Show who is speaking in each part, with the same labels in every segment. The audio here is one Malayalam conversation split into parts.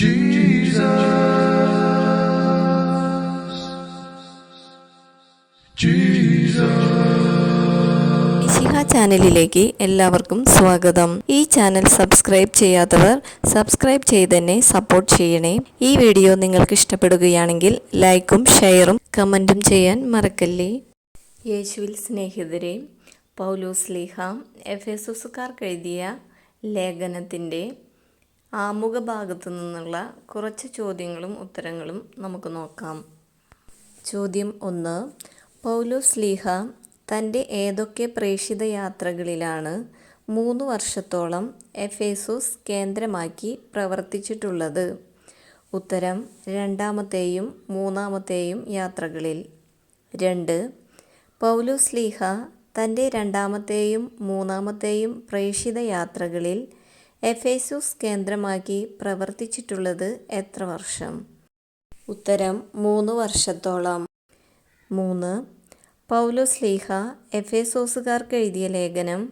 Speaker 1: Jesus, Jesus.
Speaker 2: ചാനലിലേക്ക് എല്ലാവർക്കും സ്വാഗതം ഈ ചാനൽ സബ്സ്ക്രൈബ് ചെയ്യാത്തവർ സബ്സ്ക്രൈബ് ചെയ്ത് തന്നെ സപ്പോർട്ട് ചെയ്യണേ ഈ വീഡിയോ നിങ്ങൾക്ക് ഇഷ്ടപ്പെടുകയാണെങ്കിൽ ലൈക്കും ഷെയറും കമൻറ്റും ചെയ്യാൻ മറക്കല്ലേ യേശുവിൽ സ്നേഹിതരെ പൗലോസ് ലീഹ എഫ് എസുസുകാർക്ക് എഴുതിയ ലേഖനത്തിൻ്റെ ആമുഖ ഭാഗത്തു നിന്നുള്ള കുറച്ച് ചോദ്യങ്ങളും ഉത്തരങ്ങളും നമുക്ക് നോക്കാം ചോദ്യം ഒന്ന് പൗലോസ് ലീഹ തൻ്റെ ഏതൊക്കെ പ്രേഷിത യാത്രകളിലാണ് മൂന്ന് വർഷത്തോളം എഫേസോസ് കേന്ദ്രമാക്കി പ്രവർത്തിച്ചിട്ടുള്ളത് ഉത്തരം രണ്ടാമത്തെയും മൂന്നാമത്തെയും യാത്രകളിൽ രണ്ട് പൗലോസ് ലീഹ തൻ്റെ രണ്ടാമത്തെയും മൂന്നാമത്തെയും പ്രേഷിത യാത്രകളിൽ എഫേസൂസ് കേന്ദ്രമാക്കി പ്രവർത്തിച്ചിട്ടുള്ളത് എത്ര വർഷം ഉത്തരം മൂന്ന് വർഷത്തോളം മൂന്ന് പൗലോസ് ലീഹ എഫേസോസുകാർക്ക് എഴുതിയ ലേഖനം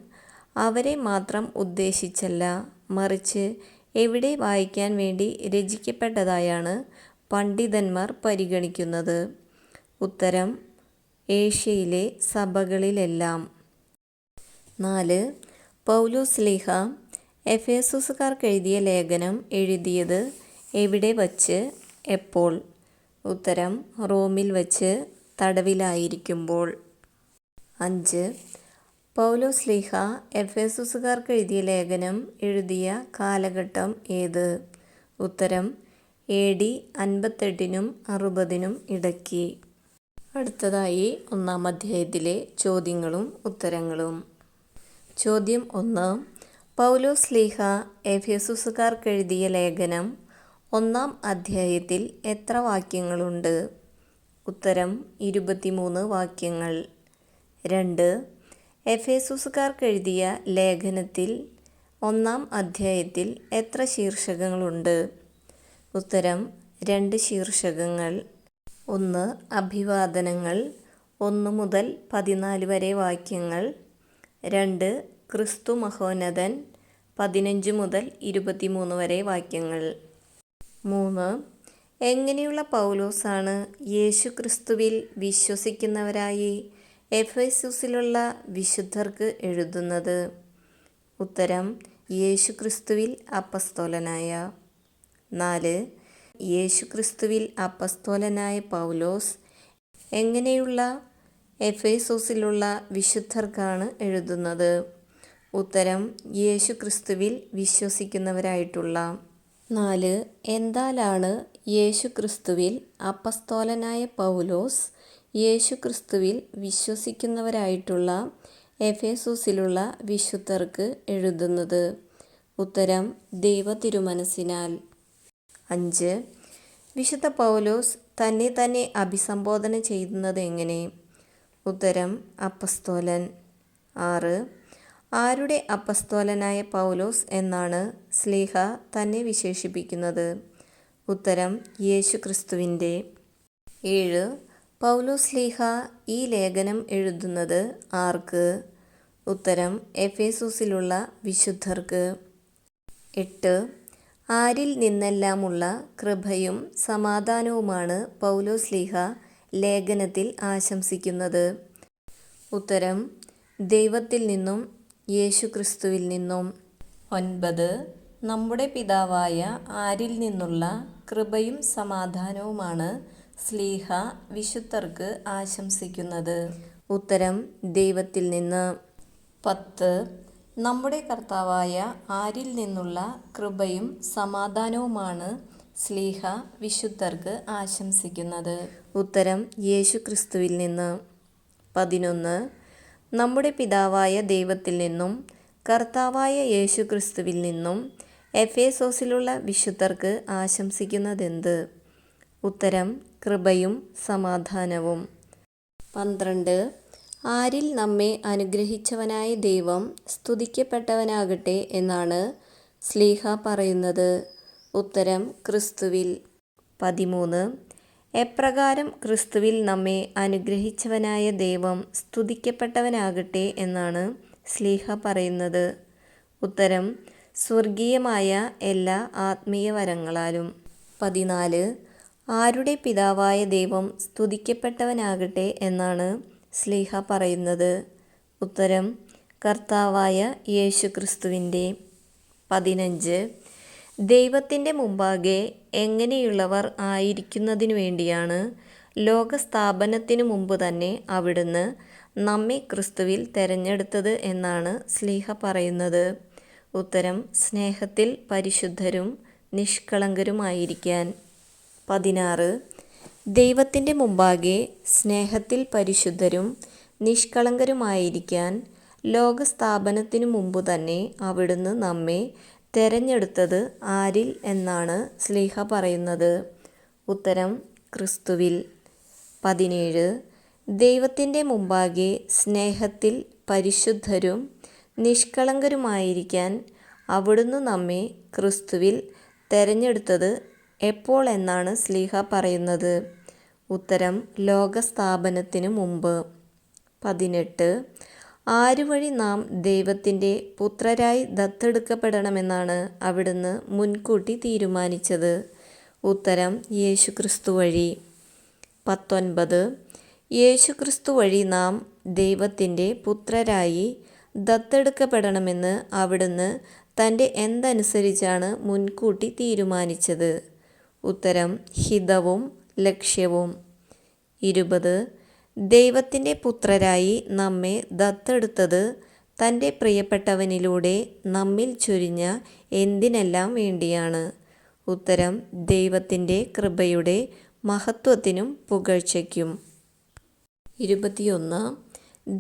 Speaker 2: അവരെ മാത്രം ഉദ്ദേശിച്ചല്ല മറിച്ച് എവിടെ വായിക്കാൻ വേണ്ടി രചിക്കപ്പെട്ടതായാണ് പണ്ഡിതന്മാർ പരിഗണിക്കുന്നത് ഉത്തരം ഏഷ്യയിലെ സഭകളിലെല്ലാം നാല് പൗലോസ് ലീഹ എഫേസുസുകാർക്ക് എഴുതിയ ലേഖനം എഴുതിയത് എവിടെ വച്ച് എപ്പോൾ ഉത്തരം റോമിൽ വച്ച് തടവിലായിരിക്കുമ്പോൾ അഞ്ച് പൗലോസ് ലീഹ എഫേസുസുകാർക്ക് എഴുതിയ ലേഖനം എഴുതിയ കാലഘട്ടം ഏത് ഉത്തരം എ ഡി അൻപത്തെട്ടിനും അറുപതിനും ഇടയ്ക്ക് അടുത്തതായി ഒന്നാം അധ്യായത്തിലെ ചോദ്യങ്ങളും ഉത്തരങ്ങളും ചോദ്യം ഒന്ന് പൗലോസ് ലീഹ എഫ്യസുസുകാർക്ക് എഴുതിയ ലേഖനം ഒന്നാം അധ്യായത്തിൽ എത്ര വാക്യങ്ങളുണ്ട് ഉത്തരം ഇരുപത്തിമൂന്ന് വാക്യങ്ങൾ രണ്ട് എഫേസുസുകാർക്ക് എഴുതിയ ലേഖനത്തിൽ ഒന്നാം അധ്യായത്തിൽ എത്ര ശീർഷകങ്ങളുണ്ട് ഉത്തരം രണ്ട് ശീർഷകങ്ങൾ ഒന്ന് അഭിവാദനങ്ങൾ ഒന്ന് മുതൽ പതിനാല് വരെ വാക്യങ്ങൾ രണ്ട് ക്രിസ്തു മഹോന്നതൻ പതിനഞ്ച് മുതൽ ഇരുപത്തിമൂന്ന് വരെ വാക്യങ്ങൾ മൂന്ന് എങ്ങനെയുള്ള പൗലോസാണ് യേശു ക്രിസ്തുവിൽ വിശ്വസിക്കുന്നവരായി എഫേസുസിലുള്ള വിശുദ്ധർക്ക് എഴുതുന്നത് ഉത്തരം യേശു ക്രിസ്തുവിൽ അപ്പസ്തോലനായ നാല് യേശു ക്രിസ്തുവിൽ അപ്പസ്തോലനായ പൗലോസ് എങ്ങനെയുള്ള എഫേസോസിലുള്ള വിശുദ്ധർക്കാണ് എഴുതുന്നത് ഉത്തരം യേശു ക്രിസ്തുവിൽ വിശ്വസിക്കുന്നവരായിട്ടുള്ള നാല് എന്താലാണ് യേശു ക്രിസ്തുവിൽ അപ്പസ്തോലനായ പൗലോസ് യേശു ക്രിസ്തുവിൽ വിശ്വസിക്കുന്നവരായിട്ടുള്ള എഫേസൂസിലുള്ള വിശുദ്ധർക്ക് എഴുതുന്നത് ഉത്തരം ദൈവ തിരുമനസിനാൽ അഞ്ച് വിശുദ്ധ പൗലോസ് തന്നെ തന്നെ അഭിസംബോധന ചെയ്യുന്നത് എങ്ങനെ ഉത്തരം അപ്പസ്തോലൻ ആറ് ആരുടെ അപ്പസ്തോലനായ പൗലോസ് എന്നാണ് സ്ലീഹ തന്നെ വിശേഷിപ്പിക്കുന്നത് ഉത്തരം യേശു ക്രിസ്തുവിൻ്റെ ഏഴ് പൗലോസ് ലീഹ ഈ ലേഖനം എഴുതുന്നത് ആർക്ക് ഉത്തരം എഫേസൂസിലുള്ള വിശുദ്ധർക്ക് എട്ട് ആരിൽ നിന്നെല്ലാമുള്ള കൃപയും സമാധാനവുമാണ് പൗലോസ് ലീഹ ലേഖനത്തിൽ ആശംസിക്കുന്നത് ഉത്തരം ദൈവത്തിൽ നിന്നും യേശുക്രിസ്തുവിൽ നിന്നും ഒൻപത് നമ്മുടെ പിതാവായ ആരിൽ നിന്നുള്ള കൃപയും സമാധാനവുമാണ് സ്ലീഹ വിശുദ്ധർക്ക് ആശംസിക്കുന്നത് ഉത്തരം ദൈവത്തിൽ നിന്ന് പത്ത് നമ്മുടെ കർത്താവായ ആരിൽ നിന്നുള്ള കൃപയും സമാധാനവുമാണ് സ്ലീഹ വിശുദ്ധർക്ക് ആശംസിക്കുന്നത് ഉത്തരം യേശുക്രിസ്തുവിൽ നിന്ന് പതിനൊന്ന് നമ്മുടെ പിതാവായ ദൈവത്തിൽ നിന്നും കർത്താവായ യേശുക്രിസ്തുവിൽ നിന്നും എഫ് എ സോസിലുള്ള വിശുദ്ധർക്ക് ആശംസിക്കുന്നതെന്ത് ഉത്തരം കൃപയും സമാധാനവും പന്ത്രണ്ട് ആരിൽ നമ്മെ അനുഗ്രഹിച്ചവനായ ദൈവം സ്തുതിക്കപ്പെട്ടവനാകട്ടെ എന്നാണ് സ്ലീഹ പറയുന്നത് ഉത്തരം ക്രിസ്തുവിൽ പതിമൂന്ന് എപ്രകാരം ക്രിസ്തുവിൽ നമ്മെ അനുഗ്രഹിച്ചവനായ ദൈവം സ്തുതിക്കപ്പെട്ടവനാകട്ടെ എന്നാണ് സ്ലീഹ പറയുന്നത് ഉത്തരം സ്വർഗീയമായ എല്ലാ ആത്മീയ വരങ്ങളാലും പതിനാല് ആരുടെ പിതാവായ ദൈവം സ്തുതിക്കപ്പെട്ടവനാകട്ടെ എന്നാണ് സ്ലീഹ പറയുന്നത് ഉത്തരം കർത്താവായ യേശുക്രിസ്തുവിൻ്റെ പതിനഞ്ച് ദൈവത്തിൻ്റെ മുമ്പാകെ എങ്ങനെയുള്ളവർ ആയിരിക്കുന്നതിനു വേണ്ടിയാണ് ലോകസ്ഥാപനത്തിനു മുമ്പ് തന്നെ അവിടുന്ന് നമ്മെ ക്രിസ്തുവിൽ തെരഞ്ഞെടുത്തത് എന്നാണ് സ്ലീഹ പറയുന്നത് ഉത്തരം സ്നേഹത്തിൽ പരിശുദ്ധരും നിഷ്കളങ്കരുമായിരിക്കാൻ പതിനാറ് ദൈവത്തിൻ്റെ മുമ്പാകെ സ്നേഹത്തിൽ പരിശുദ്ധരും നിഷ്കളങ്കരുമായിരിക്കാൻ ലോകസ്ഥാപനത്തിനു മുമ്പ് തന്നെ അവിടുന്ന് നമ്മെ തെരഞ്ഞെടുത്തത് ആരിൽ എന്നാണ് സ്ലീഹ പറയുന്നത് ഉത്തരം ക്രിസ്തുവിൽ പതിനേഴ് ദൈവത്തിൻ്റെ മുമ്പാകെ സ്നേഹത്തിൽ പരിശുദ്ധരും നിഷ്കളങ്കരുമായിരിക്കാൻ അവിടുന്ന് നമ്മെ ക്രിസ്തുവിൽ തെരഞ്ഞെടുത്തത് എപ്പോൾ എന്നാണ് സ്ലീഹ പറയുന്നത് ഉത്തരം ലോകസ്ഥാപനത്തിനു മുമ്പ് പതിനെട്ട് ആരുവഴി നാം ദൈവത്തിൻ്റെ പുത്രരായി ദത്തെടുക്കപ്പെടണമെന്നാണ് അവിടുന്ന് മുൻകൂട്ടി തീരുമാനിച്ചത് ഉത്തരം ക്രിസ്തു വഴി പത്തൊൻപത് ക്രിസ്തു വഴി നാം ദൈവത്തിൻ്റെ പുത്രരായി ദത്തെടുക്കപ്പെടണമെന്ന് അവിടുന്ന് തൻ്റെ എന്തനുസരിച്ചാണ് മുൻകൂട്ടി തീരുമാനിച്ചത് ഉത്തരം ഹിതവും ലക്ഷ്യവും ഇരുപത് ദൈവത്തിൻ്റെ പുത്രരായി നമ്മെ ദത്തെടുത്തത് തൻ്റെ പ്രിയപ്പെട്ടവനിലൂടെ നമ്മിൽ ചൊരിഞ്ഞ എന്തിനെല്ലാം വേണ്ടിയാണ് ഉത്തരം ദൈവത്തിൻ്റെ കൃപയുടെ മഹത്വത്തിനും പുകഴ്ചയ്ക്കും ഇരുപത്തിയൊന്ന്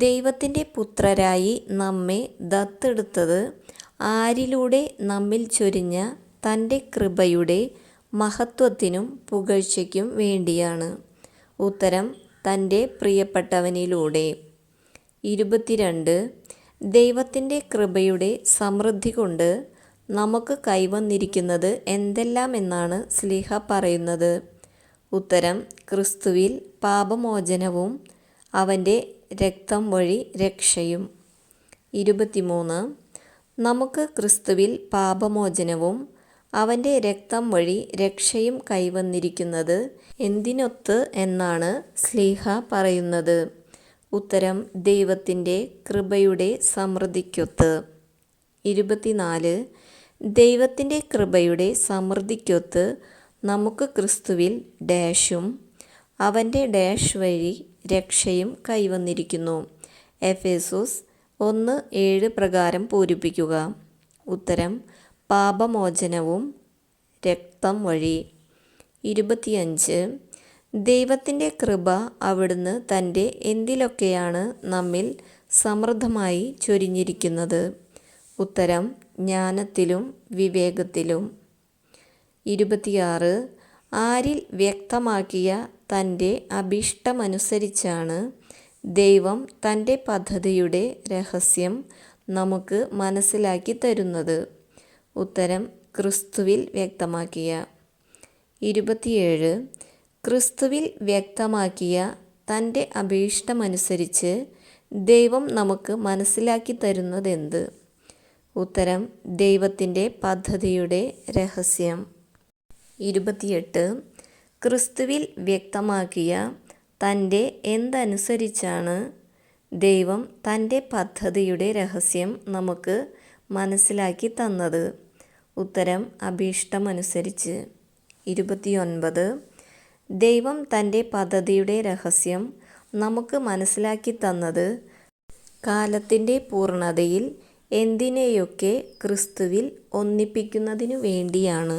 Speaker 2: ദൈവത്തിൻ്റെ പുത്രരായി നമ്മെ ദത്തെടുത്തത് ആരിലൂടെ നമ്മിൽ ചൊരിഞ്ഞ തൻ്റെ കൃപയുടെ മഹത്വത്തിനും പുകഴ്ചയ്ക്കും വേണ്ടിയാണ് ഉത്തരം തൻ്റെ പ്രിയപ്പെട്ടവനിലൂടെ ഇരുപത്തിരണ്ട് ദൈവത്തിൻ്റെ കൃപയുടെ സമൃദ്ധി കൊണ്ട് നമുക്ക് കൈവന്നിരിക്കുന്നത് എന്തെല്ലാം എന്നാണ് സ്ലിഹ പറയുന്നത് ഉത്തരം ക്രിസ്തുവിൽ പാപമോചനവും അവൻ്റെ രക്തം വഴി രക്ഷയും ഇരുപത്തിമൂന്ന് നമുക്ക് ക്രിസ്തുവിൽ പാപമോചനവും അവൻ്റെ രക്തം വഴി രക്ഷയും കൈവന്നിരിക്കുന്നത് എന്തിനൊത്ത് എന്നാണ് സ്ലീഹ പറയുന്നത് ഉത്തരം ദൈവത്തിൻ്റെ കൃപയുടെ സമൃദ്ധിക്കൊത്ത് ഇരുപത്തിനാല് ദൈവത്തിൻ്റെ കൃപയുടെ സമൃദ്ധിക്കൊത്ത് നമുക്ക് ക്രിസ്തുവിൽ ഡാഷും അവൻ്റെ ഡാഷ് വഴി രക്ഷയും കൈവന്നിരിക്കുന്നു എഫേസൂസ് ഒന്ന് ഏഴ് പ്രകാരം പൂരിപ്പിക്കുക ഉത്തരം പാപമോചനവും രക്തം വഴി ഇരുപത്തിയഞ്ച് ദൈവത്തിൻ്റെ കൃപ അവിടുന്ന് തൻ്റെ എന്തിലൊക്കെയാണ് നമ്മിൽ സമൃദ്ധമായി ചൊരിഞ്ഞിരിക്കുന്നത് ഉത്തരം ജ്ഞാനത്തിലും വിവേകത്തിലും ഇരുപത്തിയാറ് ആരിൽ വ്യക്തമാക്കിയ തൻ്റെ അഭീഷ്ടമനുസരിച്ചാണ് ദൈവം തൻ്റെ പദ്ധതിയുടെ രഹസ്യം നമുക്ക് മനസ്സിലാക്കി തരുന്നത് ഉത്തരം ക്രിസ്തുവിൽ വ്യക്തമാക്കിയ ഇരുപത്തിയേഴ് ക്രിസ്തുവിൽ വ്യക്തമാക്കിയ തൻ്റെ അഭീഷ്ടമനുസരിച്ച് ദൈവം നമുക്ക് മനസ്സിലാക്കി തരുന്നതെന്ത് ഉത്തരം ദൈവത്തിൻ്റെ പദ്ധതിയുടെ രഹസ്യം ഇരുപത്തിയെട്ട് ക്രിസ്തുവിൽ വ്യക്തമാക്കിയ തൻ്റെ എന്തനുസരിച്ചാണ് ദൈവം തൻ്റെ പദ്ധതിയുടെ രഹസ്യം നമുക്ക് മനസ്സിലാക്കി തന്നത് ഉത്തരം അഭീഷ്ടമനുസരിച്ച് ഇരുപത്തിയൊൻപത് ദൈവം തൻ്റെ പദ്ധതിയുടെ രഹസ്യം നമുക്ക് മനസ്സിലാക്കി തന്നത് കാലത്തിൻ്റെ പൂർണ്ണതയിൽ എന്തിനെയൊക്കെ ക്രിസ്തുവിൽ ഒന്നിപ്പിക്കുന്നതിനു വേണ്ടിയാണ്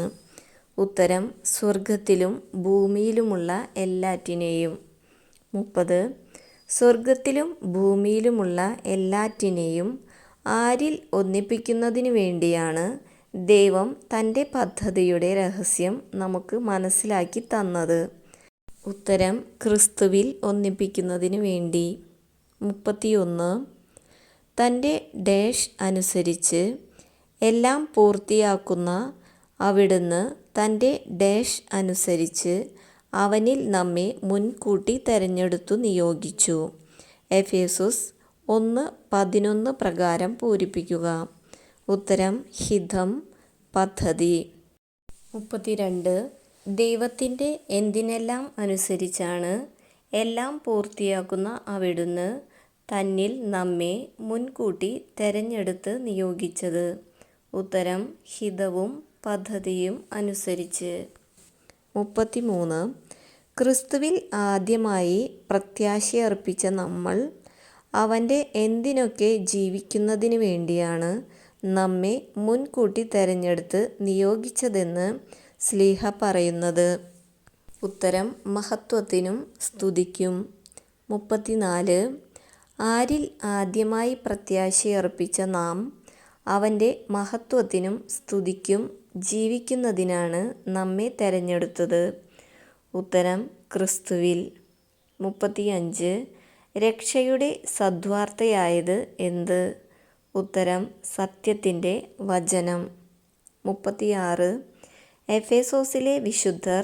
Speaker 2: ഉത്തരം സ്വർഗത്തിലും ഭൂമിയിലുമുള്ള എല്ലാറ്റിനെയും മുപ്പത് സ്വർഗത്തിലും ഭൂമിയിലുമുള്ള എല്ലാറ്റിനെയും ആരിൽ ഒന്നിപ്പിക്കുന്നതിനു വേണ്ടിയാണ് ദൈവം തൻ്റെ പദ്ധതിയുടെ രഹസ്യം നമുക്ക് മനസ്സിലാക്കി തന്നത് ഉത്തരം ക്രിസ്തുവിൽ ഒന്നിപ്പിക്കുന്നതിന് വേണ്ടി മുപ്പത്തിയൊന്ന് തൻ്റെ ഡാഷ് അനുസരിച്ച് എല്ലാം പൂർത്തിയാക്കുന്ന അവിടുന്ന് തൻ്റെ ഡാഷ് അനുസരിച്ച് അവനിൽ നമ്മെ മുൻകൂട്ടി തെരഞ്ഞെടുത്തു നിയോഗിച്ചു എഫേസുസ് ഒന്ന് പതിനൊന്ന് പ്രകാരം പൂരിപ്പിക്കുക ഉത്തരം ഹിതം പദ്ധതി മുപ്പത്തിരണ്ട് ദൈവത്തിൻ്റെ എന്തിനെല്ലാം അനുസരിച്ചാണ് എല്ലാം പൂർത്തിയാക്കുന്ന അവിടുന്ന് തന്നിൽ നമ്മെ മുൻകൂട്ടി തെരഞ്ഞെടുത്ത് നിയോഗിച്ചത് ഉത്തരം ഹിതവും പദ്ധതിയും അനുസരിച്ച് മുപ്പത്തിമൂന്ന് ക്രിസ്തുവിൽ ആദ്യമായി പ്രത്യാശയർപ്പിച്ച നമ്മൾ അവൻ്റെ എന്തിനൊക്കെ ജീവിക്കുന്നതിന് വേണ്ടിയാണ് നമ്മെ മുൻകൂട്ടി തെരഞ്ഞെടുത്ത് നിയോഗിച്ചതെന്ന് സ്ലീഹ പറയുന്നത് ഉത്തരം മഹത്വത്തിനും സ്തുതിക്കും മുപ്പത്തിനാല് ആരിൽ ആദ്യമായി പ്രത്യാശയർപ്പിച്ച നാം അവൻ്റെ മഹത്വത്തിനും സ്തുതിക്കും ജീവിക്കുന്നതിനാണ് നമ്മെ തെരഞ്ഞെടുത്തത് ഉത്തരം ക്രിസ്തുവിൽ മുപ്പത്തിയഞ്ച് രക്ഷയുടെ സദ്വാർത്തയായത് എന്ത് ഉത്തരം സത്യത്തിൻ്റെ വചനം മുപ്പത്തിയാറ് എഫേസോസിലെ വിശുദ്ധർ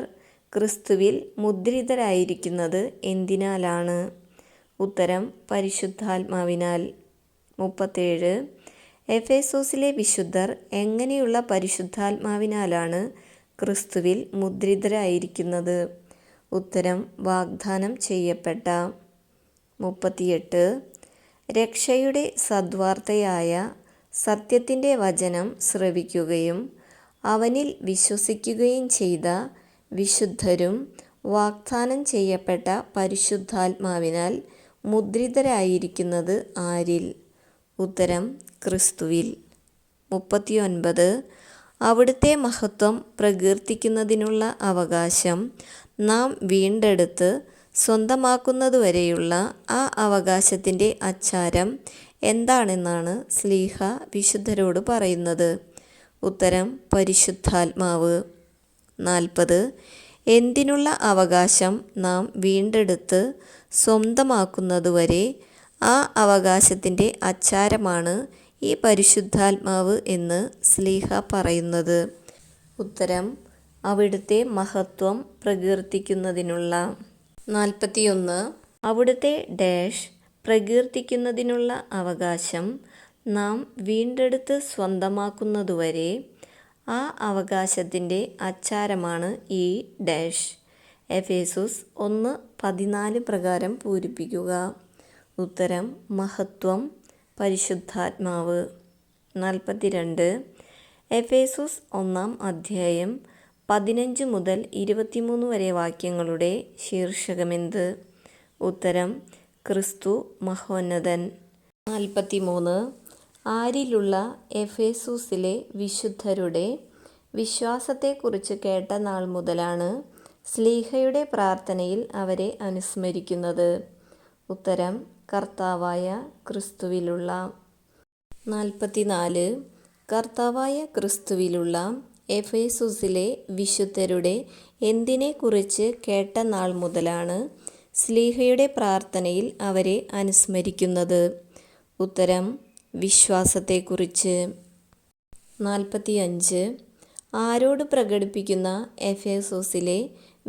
Speaker 2: ക്രിസ്തുവിൽ മുദ്രിതരായിരിക്കുന്നത് എന്തിനാലാണ് ഉത്തരം പരിശുദ്ധാത്മാവിനാൽ മുപ്പത്തേഴ് എഫേസോസിലെ വിശുദ്ധർ എങ്ങനെയുള്ള പരിശുദ്ധാത്മാവിനാലാണ് ക്രിസ്തുവിൽ മുദ്രിതരായിരിക്കുന്നത് ഉത്തരം വാഗ്ദാനം ചെയ്യപ്പെട്ട മുപ്പത്തിയെട്ട് രക്ഷയുടെ സദ്വാർത്തയായ സത്യത്തിൻ്റെ വചനം ശ്രവിക്കുകയും അവനിൽ വിശ്വസിക്കുകയും ചെയ്ത വിശുദ്ധരും വാഗ്ദാനം ചെയ്യപ്പെട്ട പരിശുദ്ധാത്മാവിനാൽ മുദ്രിതരായിരിക്കുന്നത് ആരിൽ ഉത്തരം ക്രിസ്തുവിൽ മുപ്പത്തിയൊൻപത് അവിടുത്തെ മഹത്വം പ്രകീർത്തിക്കുന്നതിനുള്ള അവകാശം നാം വീണ്ടെടുത്ത് സ്വന്തമാക്കുന്നതുവരെയുള്ള ആ അവകാശത്തിൻ്റെ അച്ചാരം എന്താണെന്നാണ് സ്ലീഹ വിശുദ്ധരോട് പറയുന്നത് ഉത്തരം പരിശുദ്ധാത്മാവ് നാൽപ്പത് എന്തിനുള്ള അവകാശം നാം വീണ്ടെടുത്ത് സ്വന്തമാക്കുന്നതുവരെ ആ അവകാശത്തിൻ്റെ അച്ചാരമാണ് ഈ പരിശുദ്ധാത്മാവ് എന്ന് സ്ലീഹ പറയുന്നത് ഉത്തരം അവിടുത്തെ മഹത്വം പ്രകീർത്തിക്കുന്നതിനുള്ള നാൽപ്പത്തിയൊന്ന് അവിടുത്തെ ഡാഷ് പ്രകീർത്തിക്കുന്നതിനുള്ള അവകാശം നാം വീണ്ടെടുത്ത് സ്വന്തമാക്കുന്നതുവരെ ആ അവകാശത്തിൻ്റെ അച്ചാരമാണ് ഈ ഡാഷ് എഫേസുസ് ഒന്ന് പതിനാല് പ്രകാരം പൂരിപ്പിക്കുക ഉത്തരം മഹത്വം പരിശുദ്ധാത്മാവ് നാൽപ്പത്തിരണ്ട് എഫേസുസ് ഒന്നാം അധ്യായം പതിനഞ്ച് മുതൽ ഇരുപത്തിമൂന്ന് വരെ വാക്യങ്ങളുടെ ശീർഷകമെന്ത് ഉത്തരം ക്രിസ്തു മഹോന്നതൻ മൂന്ന് ആരിലുള്ള എഫേസൂസിലെ വിശുദ്ധരുടെ വിശ്വാസത്തെക്കുറിച്ച് കേട്ട നാൾ മുതലാണ് സ്ലീഹയുടെ പ്രാർത്ഥനയിൽ അവരെ അനുസ്മരിക്കുന്നത് ഉത്തരം കർത്താവായ ക്രിസ്തുവിലുള്ള നാല് കർത്താവായ ക്രിസ്തുവിലുള്ള എഫേസുസിലെ വിശുദ്ധരുടെ എന്തിനെക്കുറിച്ച് കേട്ട നാൾ മുതലാണ് സ്ലീഹയുടെ പ്രാർത്ഥനയിൽ അവരെ അനുസ്മരിക്കുന്നത് ഉത്തരം വിശ്വാസത്തെക്കുറിച്ച് നാൽപ്പത്തിയഞ്ച് ആരോട് പ്രകടിപ്പിക്കുന്ന എഫേസോസിലെ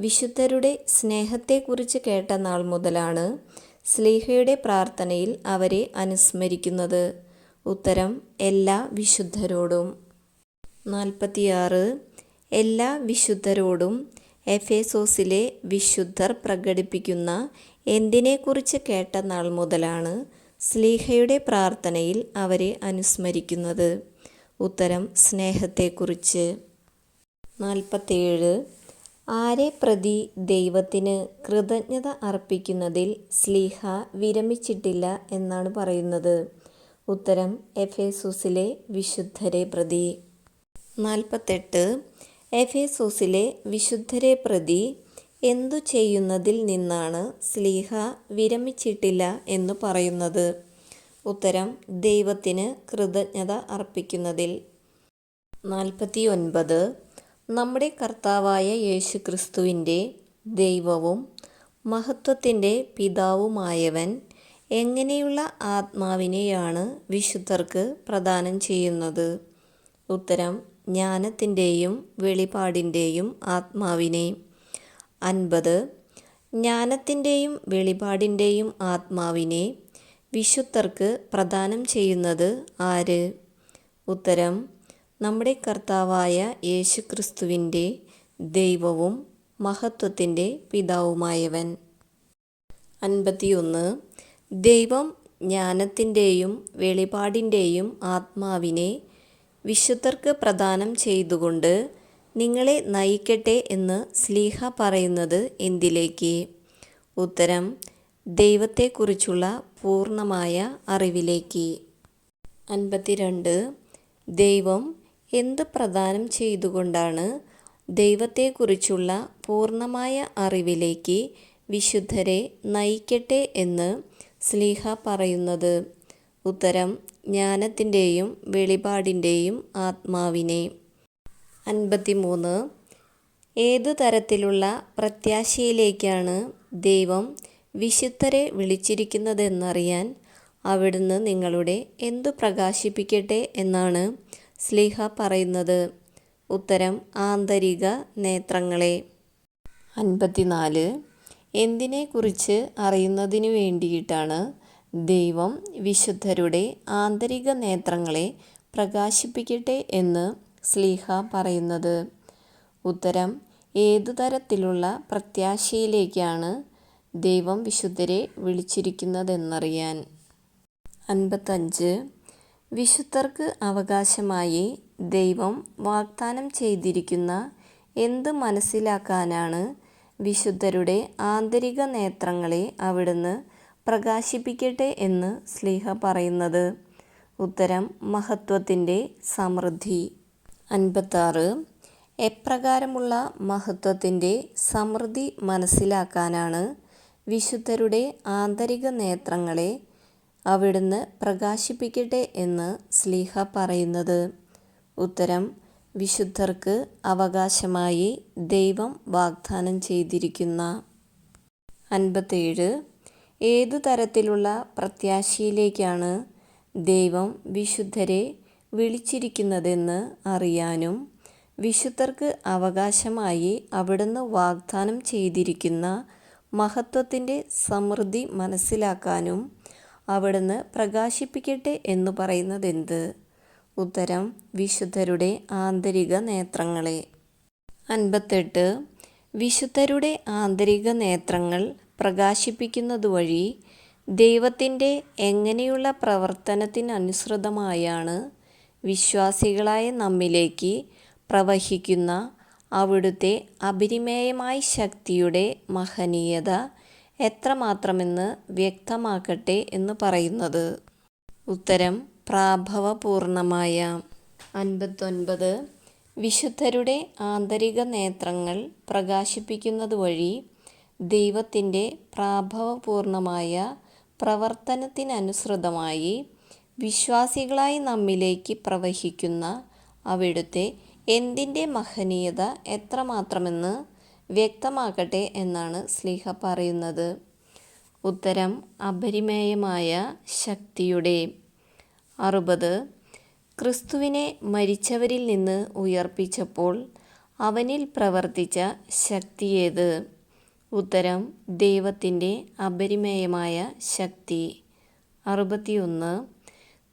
Speaker 2: വിശുദ്ധരുടെ സ്നേഹത്തെക്കുറിച്ച് കേട്ട നാൾ മുതലാണ് സ്ലീഹയുടെ പ്രാർത്ഥനയിൽ അവരെ അനുസ്മരിക്കുന്നത് ഉത്തരം എല്ലാ വിശുദ്ധരോടും നാൽപ്പത്തിയാറ് എല്ലാ വിശുദ്ധരോടും എഫേസോസിലെ വിശുദ്ധർ പ്രകടിപ്പിക്കുന്ന എന്തിനെക്കുറിച്ച് കേട്ട നാൾ മുതലാണ് സ്ലീഹയുടെ പ്രാർത്ഥനയിൽ അവരെ അനുസ്മരിക്കുന്നത് ഉത്തരം സ്നേഹത്തെക്കുറിച്ച് നാൽപ്പത്തേഴ് ആരെ പ്രതി ദൈവത്തിന് കൃതജ്ഞത അർപ്പിക്കുന്നതിൽ സ്ലീഹ വിരമിച്ചിട്ടില്ല എന്നാണ് പറയുന്നത് ഉത്തരം എഫേസുസിലെ വിശുദ്ധരെ പ്രതി നാൽപ്പത്തെട്ട് എഫേസോസിലെ വിശുദ്ധരെ പ്രതി എന്തു ചെയ്യുന്നതിൽ നിന്നാണ് സ്ലീഹ വിരമിച്ചിട്ടില്ല എന്ന് പറയുന്നത് ഉത്തരം ദൈവത്തിന് കൃതജ്ഞത അർപ്പിക്കുന്നതിൽ നാൽപ്പത്തി ഒൻപത് നമ്മുടെ കർത്താവായ യേശു ക്രിസ്തുവിൻ്റെ ദൈവവും മഹത്വത്തിൻ്റെ പിതാവുമായവൻ എങ്ങനെയുള്ള ആത്മാവിനെയാണ് വിശുദ്ധർക്ക് പ്രദാനം ചെയ്യുന്നത് ഉത്തരം ജ്ഞാനത്തിൻ്റെയും വെളിപാടിൻ്റെയും ആത്മാവിനെ അൻപത് ജ്ഞാനത്തിൻ്റെയും വെളിപാടിൻ്റെയും ആത്മാവിനെ വിശുദ്ധർക്ക് പ്രദാനം ചെയ്യുന്നത് ആര് ഉത്തരം നമ്മുടെ കർത്താവായ യേശുക്രിസ്തുവിൻ്റെ ദൈവവും മഹത്വത്തിൻ്റെ പിതാവുമായവൻ അൻപത്തിയൊന്ന് ദൈവം ജ്ഞാനത്തിൻ്റെയും വെളിപാടിൻ്റെയും ആത്മാവിനെ വിശുദ്ധർക്ക് പ്രദാനം ചെയ്തുകൊണ്ട് നിങ്ങളെ നയിക്കട്ടെ എന്ന് സ്ലീഹ പറയുന്നത് എന്തിലേക്ക് ഉത്തരം ദൈവത്തെക്കുറിച്ചുള്ള പൂർണ്ണമായ അറിവിലേക്ക് അൻപത്തിരണ്ട് ദൈവം എന്ത് പ്രദാനം ചെയ്തുകൊണ്ടാണ് ദൈവത്തെക്കുറിച്ചുള്ള പൂർണ്ണമായ അറിവിലേക്ക് വിശുദ്ധരെ നയിക്കട്ടെ എന്ന് സ്ലീഹ പറയുന്നത് ഉത്തരം ജ്ഞാനത്തിൻ്റെയും വെളിപാടിൻ്റെയും ആത്മാവിനെ അൻപത്തിമൂന്ന് ഏതു തരത്തിലുള്ള പ്രത്യാശയിലേക്കാണ് ദൈവം വിശുദ്ധരെ വിളിച്ചിരിക്കുന്നതെന്നറിയാൻ അവിടുന്ന് നിങ്ങളുടെ എന്തു പ്രകാശിപ്പിക്കട്ടെ എന്നാണ് സ്ലിഹ പറയുന്നത് ഉത്തരം ആന്തരിക നേത്രങ്ങളെ അൻപത്തിനാല് എന്തിനെക്കുറിച്ച് അറിയുന്നതിന് വേണ്ടിയിട്ടാണ് ദൈവം വിശുദ്ധരുടെ ആന്തരിക നേത്രങ്ങളെ പ്രകാശിപ്പിക്കട്ടെ എന്ന് സ്ലീഹ പറയുന്നത് ഉത്തരം ഏതു തരത്തിലുള്ള പ്രത്യാശയിലേക്കാണ് ദൈവം വിശുദ്ധരെ വിളിച്ചിരിക്കുന്നതെന്നറിയാൻ അൻപത്തഞ്ച് വിശുദ്ധർക്ക് അവകാശമായി ദൈവം വാഗ്ദാനം ചെയ്തിരിക്കുന്ന എന്ത് മനസ്സിലാക്കാനാണ് വിശുദ്ധരുടെ ആന്തരിക നേത്രങ്ങളെ അവിടുന്ന് പ്രകാശിപ്പിക്കട്ടെ എന്ന് സ്ലീഹ പറയുന്നത് ഉത്തരം മഹത്വത്തിൻ്റെ സമൃദ്ധി അൻപത്താറ് എപ്രകാരമുള്ള മഹത്വത്തിൻ്റെ സമൃദ്ധി മനസ്സിലാക്കാനാണ് വിശുദ്ധരുടെ ആന്തരിക നേത്രങ്ങളെ അവിടുന്ന് പ്രകാശിപ്പിക്കട്ടെ എന്ന് സ്ലീഹ പറയുന്നത് ഉത്തരം വിശുദ്ധർക്ക് അവകാശമായി ദൈവം വാഗ്ദാനം ചെയ്തിരിക്കുന്ന അൻപത്തേഴ് ഏതു തരത്തിലുള്ള പ്രത്യാശയിലേക്കാണ് ദൈവം വിശുദ്ധരെ വിളിച്ചിരിക്കുന്നതെന്ന് അറിയാനും വിശുദ്ധർക്ക് അവകാശമായി അവിടുന്ന് വാഗ്ദാനം ചെയ്തിരിക്കുന്ന മഹത്വത്തിൻ്റെ സമൃദ്ധി മനസ്സിലാക്കാനും അവിടുന്ന് പ്രകാശിപ്പിക്കട്ടെ എന്ന് പറയുന്നത് എന്ത് ഉത്തരം വിശുദ്ധരുടെ ആന്തരിക നേത്രങ്ങളെ അൻപത്തെട്ട് വിശുദ്ധരുടെ ആന്തരിക നേത്രങ്ങൾ പ്രകാശിപ്പിക്കുന്നതുവഴി ദൈവത്തിൻ്റെ എങ്ങനെയുള്ള പ്രവർത്തനത്തിനനുസൃതമായാണ് വിശ്വാസികളായ നമ്മിലേക്ക് പ്രവഹിക്കുന്ന അവിടുത്തെ അഭിരിമേയമായ ശക്തിയുടെ മഹനീയത എത്രമാത്രമെന്ന് വ്യക്തമാക്കട്ടെ എന്ന് പറയുന്നത് ഉത്തരം പ്രാഭവപൂർണമായ അൻപത്തൊൻപത് വിശുദ്ധരുടെ ആന്തരിക നേത്രങ്ങൾ പ്രകാശിപ്പിക്കുന്നത് വഴി ദൈവത്തിൻ്റെ പ്രാഭവപൂർണമായ പ്രവർത്തനത്തിനനുസൃതമായി വിശ്വാസികളായി നമ്മിലേക്ക് പ്രവഹിക്കുന്ന അവിടുത്തെ എന്തിൻ്റെ മഹനീയത എത്രമാത്രമെന്ന് വ്യക്തമാക്കട്ടെ എന്നാണ് സ്ലീഹ പറയുന്നത് ഉത്തരം അപരിമേയമായ ശക്തിയുടെ അറുപത് ക്രിസ്തുവിനെ മരിച്ചവരിൽ നിന്ന് ഉയർപ്പിച്ചപ്പോൾ അവനിൽ പ്രവർത്തിച്ച ശക്തിയേത് ഉത്തരം ദൈവത്തിൻ്റെ അപരിമേയമായ ശക്തി അറുപത്തിയൊന്ന്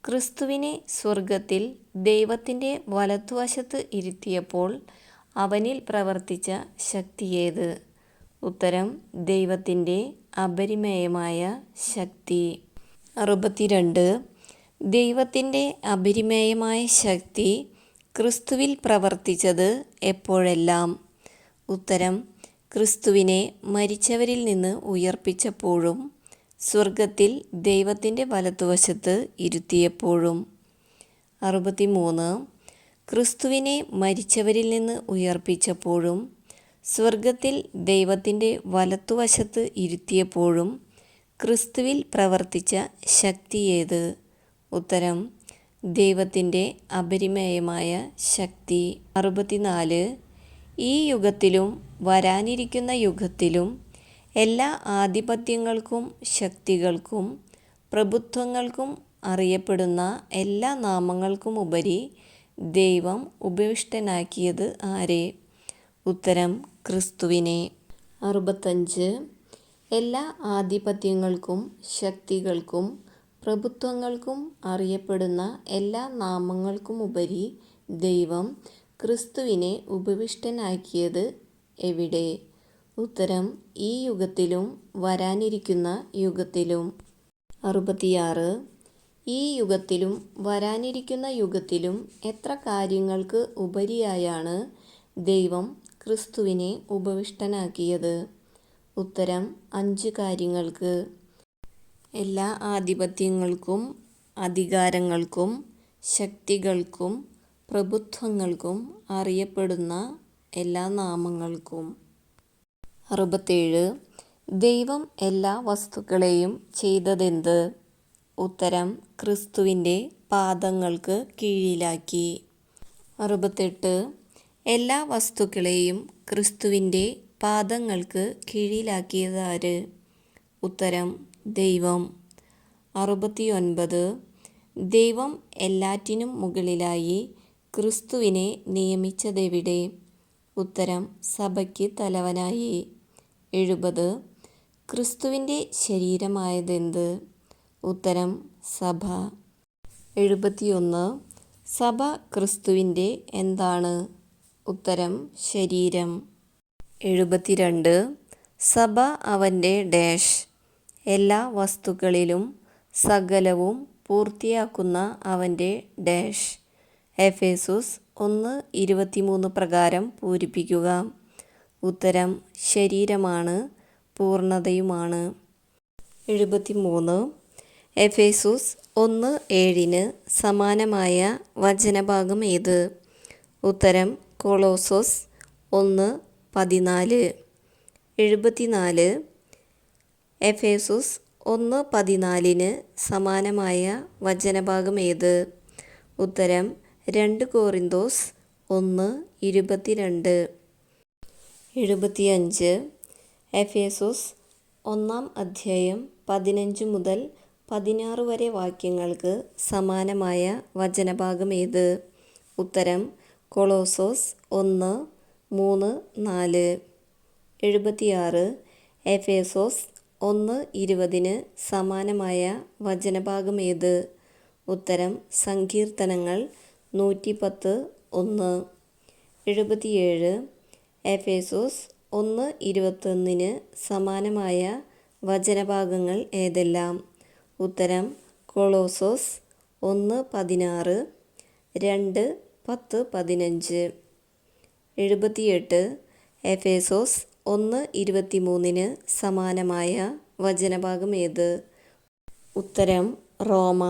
Speaker 2: ക്രിസ്തുവിനെ സ്വർഗത്തിൽ ദൈവത്തിൻ്റെ വലത്തുവശത്ത് ഇരുത്തിയപ്പോൾ അവനിൽ പ്രവർത്തിച്ച ശക്തിയേത് ഉത്തരം ദൈവത്തിൻ്റെ അപരിമേയമായ ശക്തി അറുപത്തിരണ്ട് ദൈവത്തിൻ്റെ അപരിമേയമായ ശക്തി ക്രിസ്തുവിൽ പ്രവർത്തിച്ചത് എപ്പോഴെല്ലാം ഉത്തരം ക്രിസ്തുവിനെ മരിച്ചവരിൽ നിന്ന് ഉയർപ്പിച്ചപ്പോഴും സ്വർഗത്തിൽ ദൈവത്തിൻ്റെ വലത്തുവശത്ത് ഇരുത്തിയപ്പോഴും അറുപത്തി മൂന്ന് ക്രിസ്തുവിനെ മരിച്ചവരിൽ നിന്ന് ഉയർപ്പിച്ചപ്പോഴും സ്വർഗത്തിൽ ദൈവത്തിൻ്റെ വലത്തുവശത്ത് ഇരുത്തിയപ്പോഴും ക്രിസ്തുവിൽ പ്രവർത്തിച്ച ശക്തി ഏത് ഉത്തരം ദൈവത്തിൻ്റെ അപരിമേയമായ ശക്തി അറുപത്തിനാല് ഈ യുഗത്തിലും വരാനിരിക്കുന്ന യുഗത്തിലും എല്ലാ ആധിപത്യങ്ങൾക്കും ശക്തികൾക്കും പ്രഭുത്വങ്ങൾക്കും അറിയപ്പെടുന്ന എല്ലാ നാമങ്ങൾക്കുമുപരി ദൈവം ഉപവിഷ്ടനാക്കിയത് ആരെ ഉത്തരം ക്രിസ്തുവിനെ അറുപത്തഞ്ച് എല്ലാ ആധിപത്യങ്ങൾക്കും ശക്തികൾക്കും പ്രഭുത്വങ്ങൾക്കും അറിയപ്പെടുന്ന എല്ലാ നാമങ്ങൾക്കുമുപരി ദൈവം ക്രിസ്തുവിനെ ഉപവിഷ്ടനാക്കിയത് എവിടെ ഉത്തരം ഈ യുഗത്തിലും വരാനിരിക്കുന്ന യുഗത്തിലും അറുപത്തിയാറ് ഈ യുഗത്തിലും വരാനിരിക്കുന്ന യുഗത്തിലും എത്ര കാര്യങ്ങൾക്ക് ഉപരിയായാണ് ദൈവം ക്രിസ്തുവിനെ ഉപവിഷ്ടനാക്കിയത് ഉത്തരം അഞ്ച് കാര്യങ്ങൾക്ക് എല്ലാ ആധിപത്യങ്ങൾക്കും അധികാരങ്ങൾക്കും ശക്തികൾക്കും പ്രഭുത്വങ്ങൾക്കും അറിയപ്പെടുന്ന എല്ലാ നാമങ്ങൾക്കും അറുപത്തേഴ് ദൈവം എല്ലാ വസ്തുക്കളെയും ചെയ്തതെന്ത് ഉത്തരം ക്രിസ്തുവിൻ്റെ പാദങ്ങൾക്ക് കീഴിലാക്കി അറുപത്തെട്ട് എല്ലാ വസ്തുക്കളെയും ക്രിസ്തുവിൻ്റെ പാദങ്ങൾക്ക് കീഴിലാക്കിയതാര് ഉത്തരം ദൈവം അറുപത്തിയൊൻപത് ദൈവം എല്ലാറ്റിനും മുകളിലായി ക്രിസ്തുവിനെ നിയമിച്ചതെവിടെ ഉത്തരം സഭയ്ക്ക് തലവനായി എഴുപത് ക്രിസ്തുവിൻ്റെ ശരീരമായതെന്ത് ഉത്തരം സഭ എഴുപത്തിയൊന്ന് സഭ ക്രിസ്തുവിൻ്റെ എന്താണ് ഉത്തരം ശരീരം എഴുപത്തിരണ്ട് സഭ അവൻ്റെ ഡാഷ് എല്ലാ വസ്തുക്കളിലും സകലവും പൂർത്തിയാക്കുന്ന അവൻ്റെ ഡാഷ് എഫേസുസ് ഒന്ന് ഇരുപത്തി മൂന്ന് പ്രകാരം പൂരിപ്പിക്കുക ഉത്തരം ശരീരമാണ് പൂർണതയുമാണ് പൂർണ്ണതയുമാണ് എഴുപത്തിമൂന്ന് എഫേസുസ് ഒന്ന് ഏഴിന് സമാനമായ വചനഭാഗം ഏത് ഉത്തരം കൊളോസോസ് ഒന്ന് പതിനാല് എഴുപത്തിനാല് എഫേസുസ് ഒന്ന് പതിനാലിന് സമാനമായ വചനഭാഗം ഏത് ഉത്തരം രണ്ട് കോറിന്തോസ് ഒന്ന് ഇരുപത്തിരണ്ട് എഴുപത്തിയഞ്ച് എഫേസോസ് ഒന്നാം അധ്യായം പതിനഞ്ച് മുതൽ പതിനാറ് വരെ വാക്യങ്ങൾക്ക് സമാനമായ വചനഭാഗം ഏത് ഉത്തരം കൊളോസോസ് ഒന്ന് മൂന്ന് നാല് എഴുപത്തിയാറ് എഫേസോസ് ഒന്ന് ഇരുപതിന് സമാനമായ വചനഭാഗം ഏത് ഉത്തരം സങ്കീർത്തനങ്ങൾ നൂറ്റി പത്ത് ഒന്ന് എഴുപത്തിയേഴ് എഫേസോസ് ഒന്ന് ഇരുപത്തൊന്നിന് സമാനമായ വചനഭാഗങ്ങൾ ഏതെല്ലാം ഉത്തരം കൊളോസോസ് ഒന്ന് പതിനാറ് രണ്ട് പത്ത് പതിനഞ്ച് എഴുപത്തിയെട്ട് എഫേസോസ് ഒന്ന് ഇരുപത്തി മൂന്നിന് സമാനമായ വചനഭാഗം ഏത് ഉത്തരം റോമ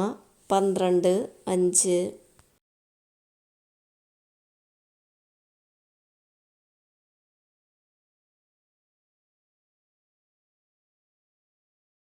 Speaker 2: പന്ത്രണ്ട് അഞ്ച്